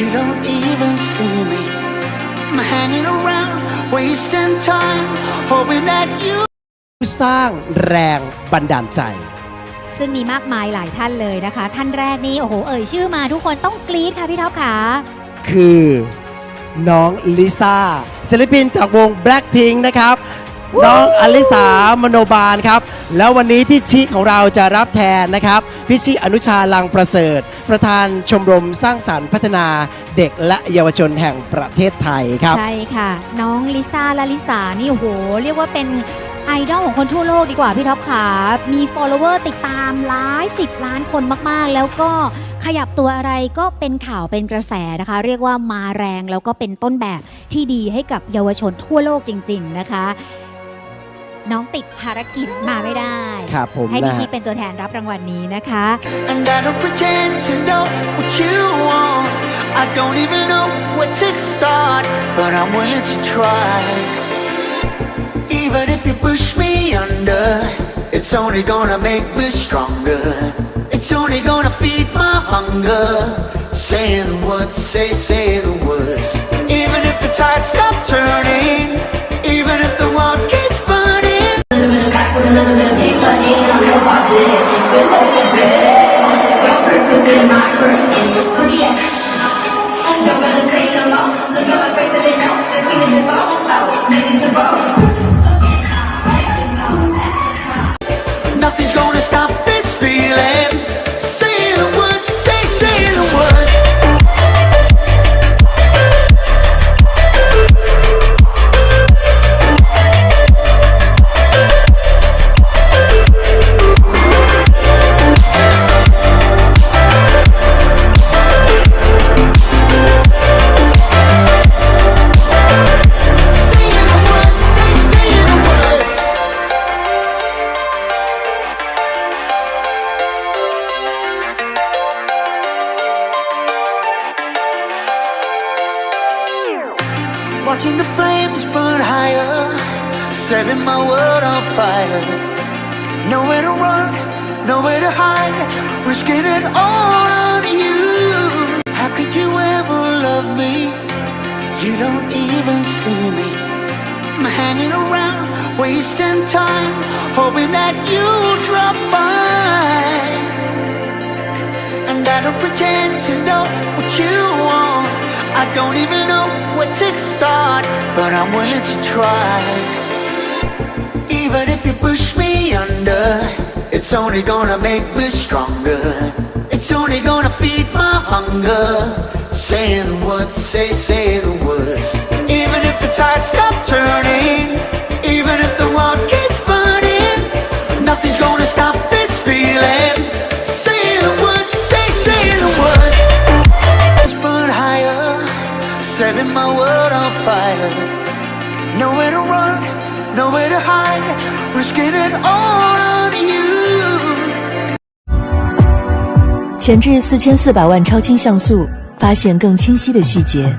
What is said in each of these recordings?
You don't even see me. I'm hanging around, wasting time, hoping that you. สร้างแรงบันดาลใจ ซึ่งมีมากมายหลายท่านเลยนะคะ ท่านแรกนี่โอ้โห เอ่ยชื่อมาทุกคนต้องกรี๊ดค่ะพี่ท็อปขาคือน้องลิซ่าศิลปินจากวง Blackpink นะครับ น้องอลิสามโนบาลครับ แล้ววันนี้พี่ชิของเราจะรับแทนนะครับ พี่ชิอนุชาลังประเสริฐ ประธานชมรมสร้างสรรค์พัฒนาเด็กและเยาวชนแห่งประเทศไทยครับ ใช่ค่ะ น้องลิซ่าและลิสานี่โอ้โห เรียกว่าเป็นไอดอลของคนทั่วโลกดีกว่าพี่ท็อปขามี follower ติดตามหลายสิบล้านคนมากๆ แล้วก็ขยับตัวอะไรก็เป็นข่าวเป็นกระแสนะคะ เรียกว่ามาแรงแล้วก็เป็นต้นแบบที่ดีให้กับเยาวชนทั่วโลกจริง ๆ นะคะ น้องติดภารกิจมาไม่ได้ ครับผมให้พี่นะชิฮะเป็นตัวแทนรับรางวัลนี้นะคะ And I don't pretend to know what you want. I don't even know where to start, but I'm willing to try. Even if you push me under, it's only gonna make me stronger. It's only gonna feed my hunger. Say the words, say, say the words. Even if the tide stops turning, setting my world on fire. Nowhere to run, nowhere to hide, risking it all on you. How could you ever love me? You don't even see me. I'm hanging around, wasting time, hoping that you drop by. And I don't pretend to know what you want. I don't even know where to start, but I'm willing to try. Even if you push me under, it's only gonna make me stronger. It's only gonna feed my hunger. Say the words, say, say the words. Even if the tide stops turning, even if the world keeps burning, nothing's gonna stop this feeling. Say the words, say, say the words. Let's burn higher, setting my world on fire. Nowhere to to hide, risking it all on you. 前置四千四百万超清像素，发现更清晰的细节。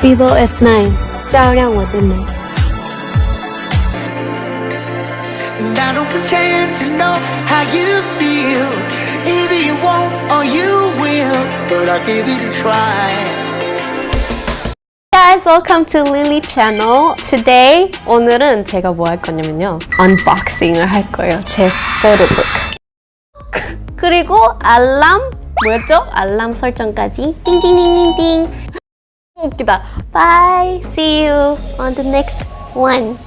vivo S9 照亮我的美。And I don't pretend to know how you feel. Either you won't or you will, but I'll give it a try. Guys, welcome to Lily Channel. Today 오늘은 제가 뭐 할 거냐면요. 언박싱을 할 거예요. 제 포토북. 그리고 알람 뭐였죠? 알람 설정까지 띵띵띵띵띵. 웃기다. Bye. See you on the next one.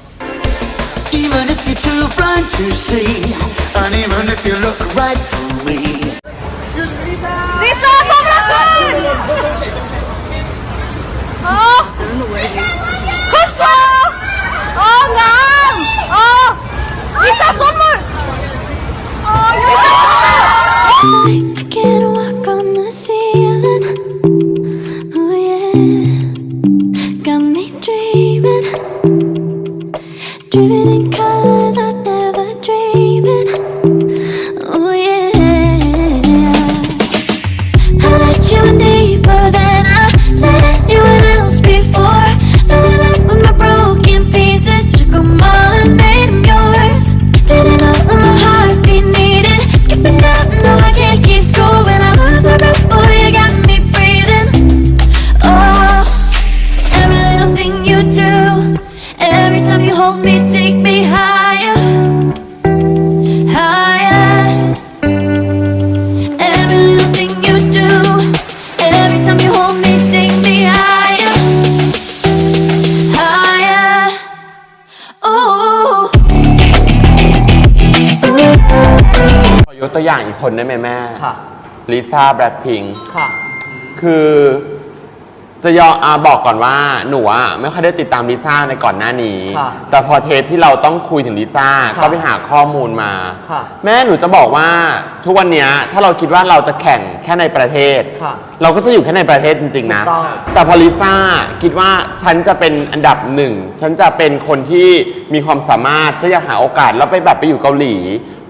Even if you're too blind to see, and even if you look right through me. on the way. กตัวอย่างอีกคนได้ไหมแม่ค่ะ ลิซ่าแบล็คพิงค่ะ คือจะยอมอาบอกก่อนว่าหนูอะไม่ค่อยได้ติดตามลิซ่าในก่อนหน้านี้ ค่ะแต่พอเทปที่เราต้องคุยถึงลิซ่าค่ะก็ไปหาข้อมูลมา ค่ะแม่หนูจะบอกว่าทุกวันเนี้ยถ้าเราคิดว่าเราจะแข่งแค่ในประเทศ ค่ะเราก็จะอยู่แค่ในประเทศจริง ๆ นะ ถูกต้อง แต่พอลิซ่าคิดว่าฉันจะเป็นอันดับหนึ่ง ฉันจะเป็นคนที่มีความสามารถฉันอยากหาโอกาสแล้วไปแบบไปอยู่เกาหลี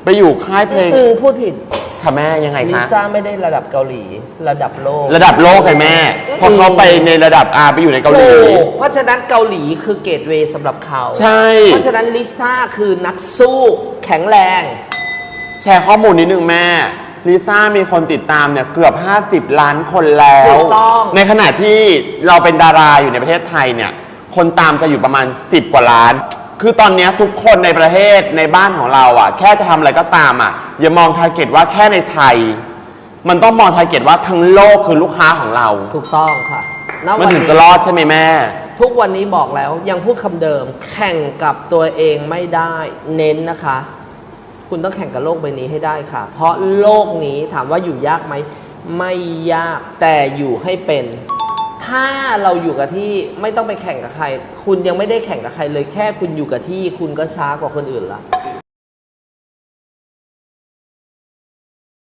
ไปอยู่ค่ายเพลงอือพูดผิดค่ะแม่ยังไงลิคะ ซ่าไม่ได้ระดับเกาหลี ระดับโลกระดับโลกเลยแม่เพอเขาไปในระดับอาไปอยู่ในเกาหลี ถูกเพราะฉะนั้นเกาหลีคือเกตเวย์สำหรับเขาใช่ เพราะฉะนั้นลิซ่าคือนักสู้แข็งแรง แชร์ข้อมูลนิดนึงแม่ลิซ่ามีคนติดตามเนี่ยเกือบ 50 ล้านคนแล้ว ถูกต้อง ในขณะที่เราเป็นดาราอยู่ในประเทศไทยเนี่ย คนตามจะอยู่ประมาณ 10 กว่าล้าน คือตอนเนี้ยทุกคนในประเทศในบ้านของเราอะ แค่จะทำอะไรก็ตามอะ อย่ามองทาร์เก็ตว่าแค่ในไทย มันต้องมองทาร์เก็ตว่าทั้งโลกคือลูกค้าของเรา ถูกต้องค่ะณมันถึงจะรอดใช่ไหมแม่ ทุกวันนี้บอกแล้วยังพูดคำเดิม แข่งกับตัวเองไม่ได้ เน้นนะคะ คุณต้องแข่งกับโลกใบนี้ให้ได้ค่ะ เพราะโลกนี้ถามว่าอยู่ยากไหม ไม่ยากแต่อยู่ให้เป็น ถ้าเราอยู่กับที่ไม่ต้องไปแข่งกับใคร คุณยังไม่ได้แข่งกับใครเลยแค่คุณอยู่กับที่ คุณก็ช้ากว่าคนอื่นละ